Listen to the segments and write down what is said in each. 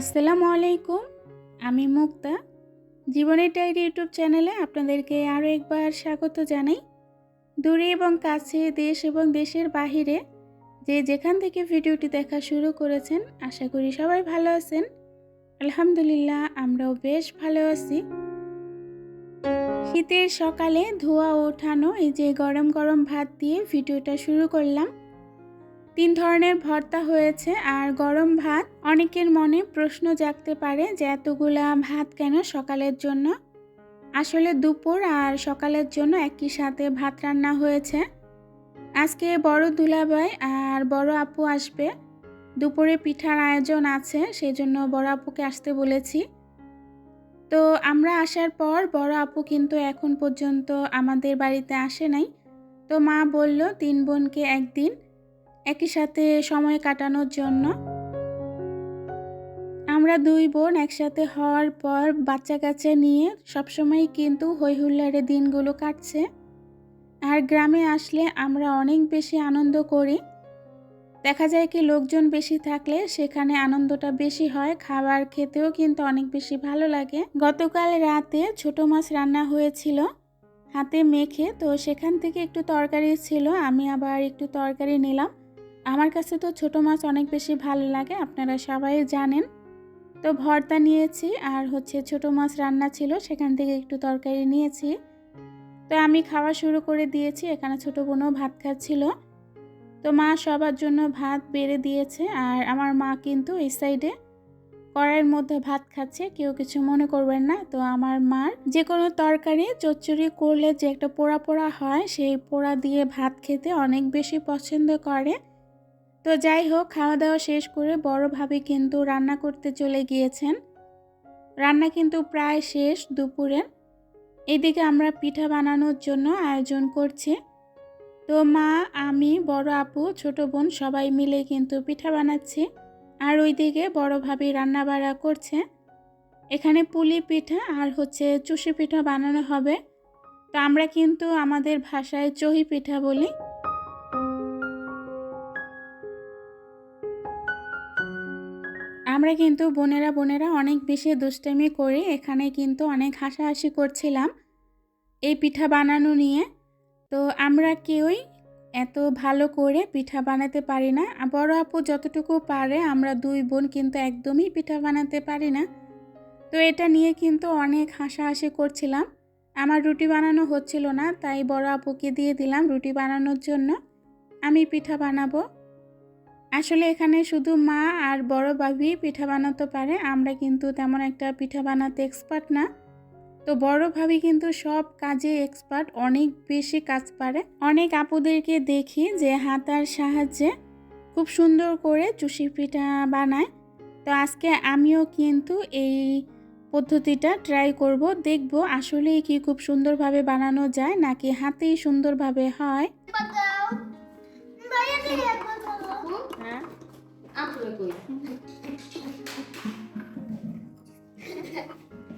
আসসালামু আলাইকুম, আমি মুক্তা। জীবনের ডায়েরি ইউটিউব চ্যানেলে আপনাদেরকে আরও একবার স্বাগত জানাই। দূরে এবং কাছে দেশ এবং দেশের বাহিরে যে যেখান থেকে ভিডিওটি দেখা শুরু করেছেন, আশা করি সবাই ভালো আছেন। আলহামদুলিল্লাহ, আমরাও বেশ ভালো আছি। শীতের সকালে ধোয়া ওঠানো, এই যে গরম গরম ভাত দিয়ে ভিডিওটা শুরু করলাম। তিন ধরনের ভর্তা হয়েছে আর গরম ভাত। অনেকের মনে প্রশ্ন জাগতে পারে যে এতগুলা ভাত কেন সকালের জন্য? আসলে দুপুর আর সকালের জন্য একই সাথে ভাত রান্না হয়েছে। আজকে বড় দুলাভাই আর বড় আপু আসবে। দুপুরে পিঠার আয়োজন আছে সেই জন্য বড় আপুকে আসতে বলেছি। তো আমরা আসার পর বড় আপু কিন্তু এখন পর্যন্ত আমাদের বাড়িতে আসে নাই। তো মা বলল, তিন বোনকে একদিন। একই সাথে সময় কাটানোর জন্য। আমরা দুই বোন একসাথে হওয়ার পর বাচ্চা কাচ্চা নিয়ে সবসময় কিন্তু হৈহুল্লারে দিনগুলো কাটছে। আর গ্রামে আসলে আমরা অনেক বেশি আনন্দ করি। দেখা যায় কি লোকজন বেশি থাকলে সেখানে আনন্দটা বেশি হয়, খাবার খেতেও কিন্তু অনেক বেশি ভালো লাগে। গতকাল রাতে ছোট মাছ রান্না হয়েছিল হাতে মেখে, তো সেখান থেকে একটু তরকারি ছিল, আমি আবার একটু তরকারি নিলাম। আমার কাছে তো ছোট মাছ অনেক বেশি ভালো লাগে, আপনারা সবাই জানেন। তো ভর্তা নিয়েছি আর হচ্ছে ছোট মাছ রান্না ছিল, সেখান থেকে একটু তরকারি নিয়েছি। তো আমি খাওয়া শুরু করে দিয়েছি, এখানে ছোট বোনও ভাত খাচ্ছিল। তো মা সবার জন্য ভাত বেড়ে দিয়েছে আর আমার মা কিন্তু এই সাইডে কড়াইয়ের মধ্যে ভাত খাচ্ছে, কেউ কিছু মনে করবেন না। তো আমার মার যে কোনো তরকারি, চচ্চড়ি করলে যে একটা পোড়া পোড়া হয়, সেই পোড়া দিয়ে ভাত খেতে অনেক বেশি পছন্দ করে। তো যাই হোক খাওয়া দাওয়া শেষ করে বড় ভাবি কিন্তু রান্না করতে চলে গিয়েছেন। রান্না কিন্তু প্রায় শেষ দুপুরের এদিকে আমরা পিঠা বানানোর জন্য আয়োজন করছি। তো মা, আমি, বড় আপু, ছোট বোন সবাই মিলে কিন্তু পিঠা বানাচ্ছি। আর ওইদিকে বড় ভাবি রান্না বাড়া করছে। এখানে পুলি পিঠা আর হচ্ছে চুষি পিঠা বানানো হবে। তো আমরা কিন্তু আমাদের ভাষায় চহি পিঠা বলি। আমরা কিন্তু বোনেরা বোনেরা অনেক বেশি দুষ্টামি করি এখানে কিন্তু অনেক হাসাহাসি করছিলাম এই পিঠা বানানো নিয়ে। তো আমরা কেউই এত ভালো করে পিঠা বানাতে পারি না। বড় আপু যতটুকু পারে আমরা দুই বোন কিন্তু একদমই পিঠা বানাতে পারি না। তো এটা নিয়ে কিন্তু অনেক হাসাহাসি করছিলাম। আমার রুটি বানানো হচ্ছিল না, তাই বড় আপুকে দিয়ে দিলাম রুটি বানানোর জন্য। আমি পিঠা বানাবো। আসলে এখানে শুধু মা আর বড় ভাবি পিঠা বানাতে পারে, আমরা কিন্তু তেমন একটা পিঠা বানাতে এক্সপার্ট না। তো বড় ভাবি কিন্তু সব কাজে এক্সপার্ট অনেক বেশি কাজ পারে। অনেক আপুদেরকে দেখি যে হাতার সাহায্যে খুব সুন্দর করে চুষি পিঠা বানায়। তো আজকে আমিও কিন্তু এই পদ্ধতিটা ট্রাই করব, দেখব আসলে কি খুব সুন্দরভাবে বানানো যায় নাকি হাতেই সুন্দরভাবে হয়। আপুরে কই?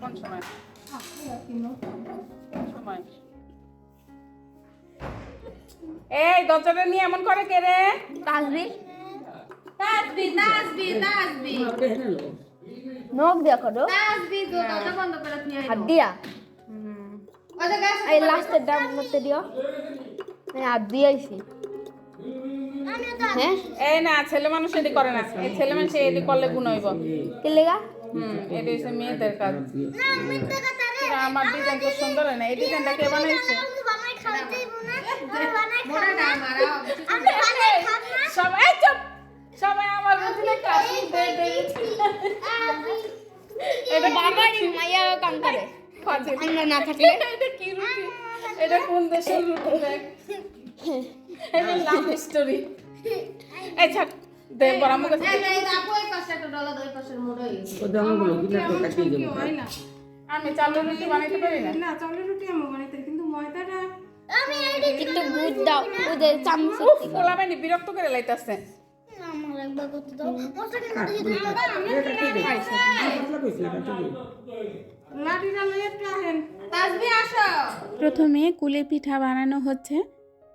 কোন সময়? সময়? এই দরজাটা নিয়ে এমন করে কে রে? তাসবি তাসবি তাসবি তাসবি নখ দিয়া করো। তাসবি তো দরজা বন্ধ করে দিয়ে হাত দিয়া। এই লাস্টের ডাব মধ্যে দিও। আমি হাত দিয়েছি হ্যাঁ? এই না ছেলে মানুষ এটি করে না। এই ছেলে মানুষ এটি করলে গুণ হইব। কি লেগা? হুম এটি হচ্ছে মেয়েদের কাজ। আমার ডিজাইন তো সুন্দর হয় না। এই ডিজাইনটা কে বানাইছে? সবাই চুপ! সবাই আমার বুঝলে কাজ দে দে এটা বাবার মাইয়া কাম করে আমরা না থাকলে? এটা কি রুটি? এটা কোন দেশের রুটি দেখ? এটা লাভ স্টোরি। এই ছাড় দে বড় মুখ এই এই আপু এই পাশে একটা ডলা দুই পাশের মোড়া হইছে ও জামাগুলো কিনা তো কাটিয়ে দেবো। আমি চালের রুটি বানাইতে পারি না? না চালের রুটি আমি বানাইতে কিন্তু ময়দাটা একটু গুড় দাও ওদের চামচ উফ পোলাবেনি বিরক্ত করে লাইতাছে। তাসবি আসো। প্রথমে কুলে পিঠা বানানো হচ্ছে।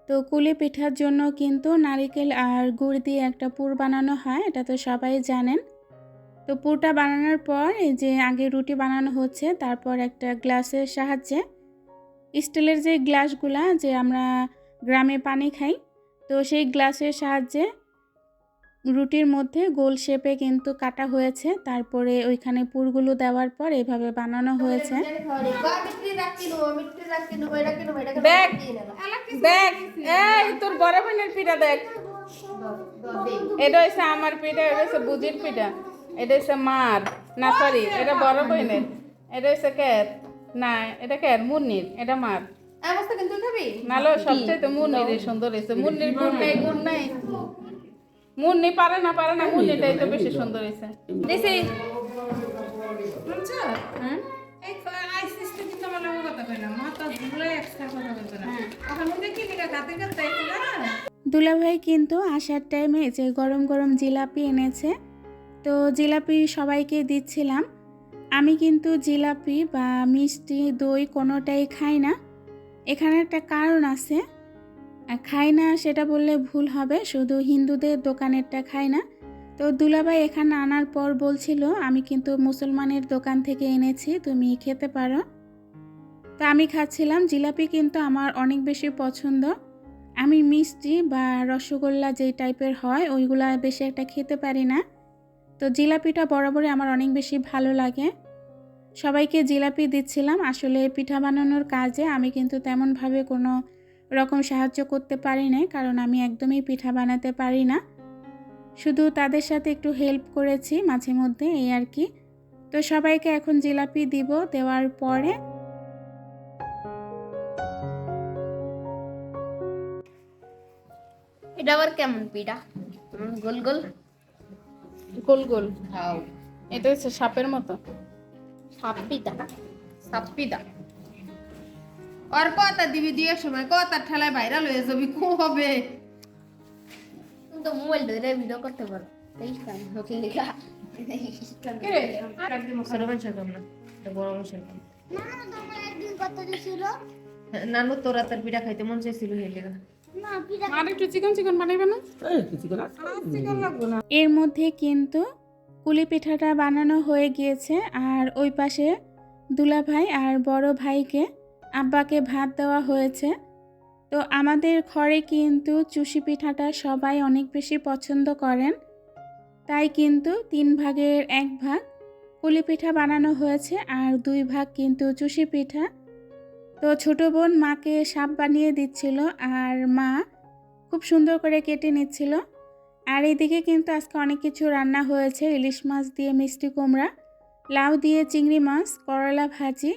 তো কুলি পিঠার জন্য কিন্তু নারিকেল আর গুড় দিয়ে একটা পুর বানানো হয়, এটা তো সবাই জানেন। তো পুরটা বানানোর পর এই যে আগে রুটি বানানো হচ্ছে, তারপর একটা গ্লাসের সাহায্যে স্টিলের যে গ্লাসগুলা যে আমরা গ্রামে পানি খাই, তো সেই গ্লাসের সাহায্যে রুটির মধ্যে গোল শেপে কিন্তু কাটা হয়েছে। তারপরে ওইখানে পুরগুলো দেওয়ার পর এইভাবে বানানো হয়েছে। দেখ দেখ এই তোর বড় বোনের পিঠা দেখ। এটা হচ্ছে আমার পিঠা এটা হচ্ছে বুজির পিঠা। এটা হচ্ছে মার না সরি এটা বড় বোনের এটা হচ্ছে ক্যার না এটা ক্যার মুন্নির এটা মার। অবস্থা কিন্তু খাবি নালো সবচেয়ে তো মুন্নির সুন্দর হয়েছে মুন্নির গুণ নাই গুণ নাই। মুন্নি পারে না পারে না মুন্নিটাই তো বেশি সুন্দর হয়েছে। দিছি হ্যাঁ? দুলাভাই কিন্তু আসার টাইমে যে গরম গরম জিলাপি এনেছে তো জিলাপি সবাইকে দিচ্ছিলাম। আমি কিন্তু জিলাপি বা মিষ্টি দই কোনোটাই খাই না। এখানে একটা কারণ আছে। খাই না সেটা বললে ভুল হবে, শুধু হিন্দুদের দোকানেরটা খাই না। তো দুলাভাই এখানে আনার পর বলছিল, আমি কিন্তু মুসলমানের দোকান থেকে এনেছি, তুমি খেতে পারো। তো আমি খাচ্ছিলাম, জিলাপি কিন্তু আমার অনেক বেশি পছন্দ। আমি মিষ্টি বা রসগোল্লা যেই টাইপের হয়, ওইগুলা বেশি একটা খেতে পারি না। তো জিলাপিটা বরাবরই আমার অনেক বেশি ভালো লাগে। সবাইকে জিলাপি দিচ্ছিলাম, আসলে পিঠা বানানোর কাজে আমি কিন্তু তেমনভাবে কোনো রকম সাহায্য করতে পারি না কারণ আমি একদমই পিঠা বানাতে পারি না। শুধু তাদের সাথে একটু হেল্প করেছি মাঝে মধ্যে এই আর কি। তো সবাইকে এখন জিলাপি দিব দেওয়ার পরে। এটা আবার কেমন পিঠা? গোল গোল। গোল গোল। খাও এটা হচ্ছে সাপের মতো। সাপ পিঠা। সাপ্পিদা আর কথা দিবি দিয়ে সময় কথা ঠেলায় ভাইরাল হয়ে যাবি খুব হবে তো মোবাইল ধরে ভিডিও করতে পারো। নানু তোরা তার পিঠা খাইতে মন চাইছিল হেলে চিকন চিকন বানাইবে না? এই কিছুক্ষণ আছে। এর মধ্যে কিন্তু কুলি পিঠাটা বানানো হয়ে গিয়েছে আর ওই পাশে দুলা ভাই আর বড় ভাইকে আব্বাকে ভাত দেওয়া হয়েছে। তো আমাদের ঘরে কিন্তু চুষি পিঠাটা সবাই অনেক বেশি পছন্দ করেন। তাই কিন্তু তিন ভাগের এক ভাগ কুলি পিঠা বানানো হয়েছে আর দুই ভাগ কিন্তু চুষি পিঠা। তো ছোট বোন মাকে সাপ বানিয়ে দিচ্ছিল আর মা খুব সুন্দর করে কেটে নিচ্ছিল। আর এইদিকে কিন্তু আজকে অনেক কিছু রান্না হয়েছে, ইলিশ মাছ দিয়ে মিষ্টি কুমড়া, লাউ দিয়ে চিংড়ি মাছ, করলা ভাজি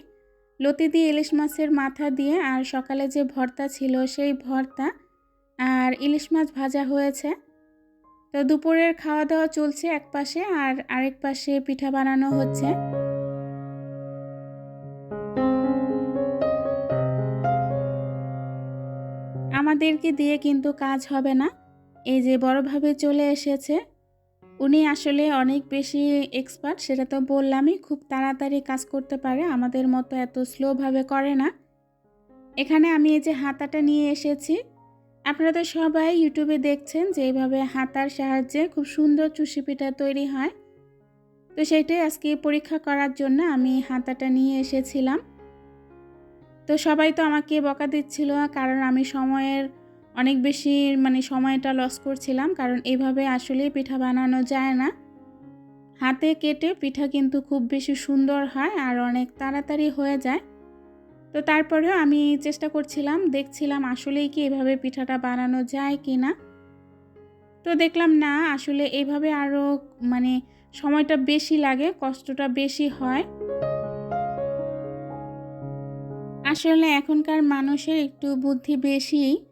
লতি দিয়ে ইলিশ মাছের মাথা দিয়ে আর সকালে যে ভর্তা ছিল সেই ভর্তা আর ইলিশ মাছ ভাজা হয়েছে। তো দুপুরের খাওয়া দাওয়া চলছে এক পাশে আর আরেক পাশে পিঠা বানানো হচ্ছে। আমাদেরকে দিয়ে কিন্তু কাজ হবে না। এই যে বড়ভাবে চলে এসেছে উনি আসলে অনেক বেশি এক্সপার্ট সেটা তো বললামই, খুব তাড়াতাড়ি কাজ করতে পারে, আমাদের মতো এত স্লোভাবে করে না। এখানে আমি এই যে হাতাটা নিয়ে এসেছি, আপনারা তো সবাই ইউটিউবে দেখছেন যে এইভাবে হাতার সাহায্যে খুব সুন্দর চুষি পিঠা তৈরি হয়। তো সেটাই আজকে পরীক্ষা করার জন্য আমি হাতাটা নিয়ে এসেছিলাম। তো সবাই তো আমাকে বকা দিচ্ছিল, কারণ আমি সময়ের অনেক বেশি মানে সময়টা লস করছিলাম, কারণ এভাবে আসলেই পিঠা বানানো যায় না। হাতে কেটে পিঠা কিন্তু খুব বেশি সুন্দর হয় আর অনেক তাড়াতাড়ি হয়ে যায়। তো তারপরেও আমি চেষ্টা করছিলাম, দেখছিলাম আসলেই কি এভাবে পিঠাটা বানানো যায় কি না তো দেখলাম না, আসলে এভাবে আরও মানে সময়টা বেশি লাগে, কষ্টটা বেশি হয়। আসলে এখনকার মানুষের একটু বুদ্ধি বেশি।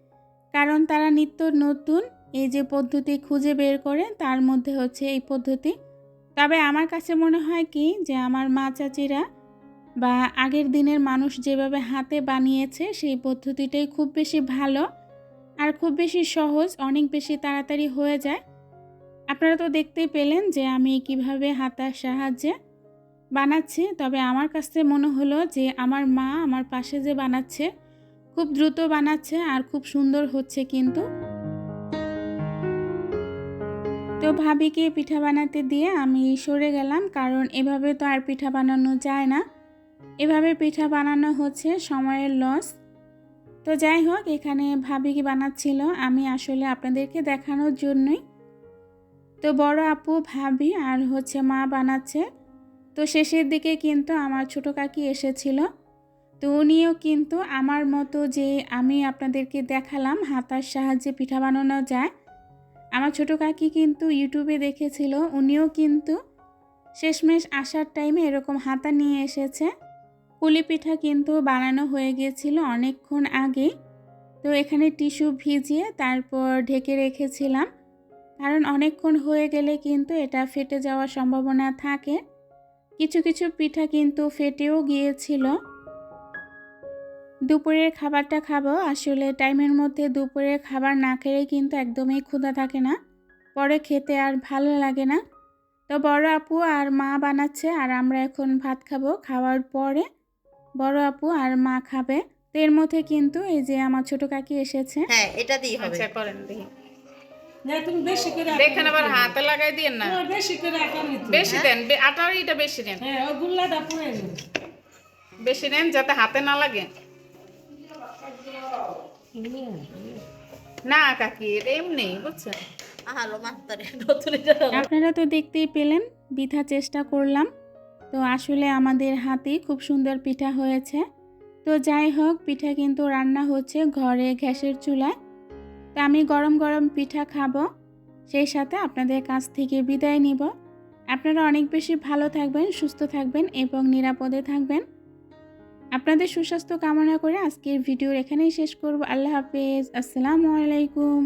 কারণ তারা নিত্য নতুন এই যে পদ্ধতি খুঁজে বের করে, তার মধ্যে হচ্ছে এই পদ্ধতি। তবে আমার কাছে মনে হয় কি, যে আমার মা চাচিরা বা আগের দিনের মানুষ যেভাবে হাতে বানিয়েছে, সেই পদ্ধতিটাই খুব বেশি ভালো আর খুব বেশি সহজ, অনেক বেশি তাড়াতাড়ি হয়ে যায়। আপনারা তো দেখতেই পেলেন যে আমি কীভাবে হাতার সাহায্যে বানাচ্ছি, তবে আমার কাছে মনে হলো যে আমার মা আমার পাশে যে বানাচ্ছে খুব দ্রুত বানাচ্ছে আর খুব সুন্দর হচ্ছে কিন্তু। তো ভাবিকে পিঠা বানাতে দিয়ে আমি সরে গেলাম, কারণ এভাবে তো আর পিঠা বানানো যায় না। এভাবে পিঠা বানানো হচ্ছে, সময়ের লস তো যাই হোক, এখানে ভাবি কি বানাচ্ছিল, আমি আসলে আপনাদেরকে দেখানোর জন্যই। তো বড় আপু, ভাবি আর হচ্ছে মা বানাচ্ছে। তো শেষের দিকে কিন্তু আমার ছোটো কাকি এসেছিল। তো উনিও কিন্তু আমার মতো যে আমি আপনাদেরকে দেখালাম হাতার সাহায্যে পিঠা বানানো যায়। আমার ছোটো কাকি কিন্তু ইউটিউবে দেখেছিল, উনিও কিন্তু শেষমেশ আসার টাইমে এরকম হাতা নিয়ে এসেছে। পুলি পিঠা কিন্তু বানানো হয়ে গিয়েছিল অনেকক্ষণ আগে। তো এখানে টিস্যু ভিজিয়ে তারপর ঢেকে রেখেছিলাম। কারণ অনেকক্ষণ হয়ে গেলে কিন্তু এটা ফেটে যাওয়ার সম্ভাবনা থাকে। কিছু কিছু পিঠা কিন্তু ফেটেও গিয়েছিল। দুপুরের খাবারটা খাব। আসলে টাইমের মধ্যে দুপুরের খাবার না খেলে কিন্তু একদমই ক্ষুধা থাকে না। পরে খেতে আর ভালো লাগে না। তো বড় আপু আর মা বানাচ্ছে আর আমরা এখন ভাত খাব। খাওয়ার পরে বড় আপু আর মা খাবে। তো এর মধ্যে কিন্তু এই যে আমার ছোট কাকি এসেছে। হ্যাঁ এটা দিয়ে হবে। আচ্ছা করেন দেখি। না তুমি বেশি করে দেখেন আবার হাতে লাগাই দিয়েন না। বেশি করে আটা নিতে বেশি দেন আটার এটা বেশি নেন। হ্যাঁ ওই গুল্লাটা পুড়ে বেশি নেন যাতে হাতে না লাগে। না কাকি এটা এমনি বুঝছেন? আপনারা তো দেখতেই পেলেন বৃথা চেষ্টা করলাম। তো আসলে আমাদের হাতেই খুব সুন্দর পিঠা হয়েছে। তো যাই হোক পিঠা কিন্তু রান্না হচ্ছে ঘরে গ্যাসের চুলায়। তো আমি গরম গরম পিঠা খাব সেই সাথে আপনাদের কাছ থেকে বিদায় নিব। আপনারা অনেক বেশি ভালো থাকবেন সুস্থ থাকবেন এবং নিরাপদে থাকবেন। আপনাদের সুস্বাস্থ্য কামনা করে আজকের ভিডিও এখানেই শেষ করব। আল্লাহ হাফেজ। আসসালামু আলাইকুম।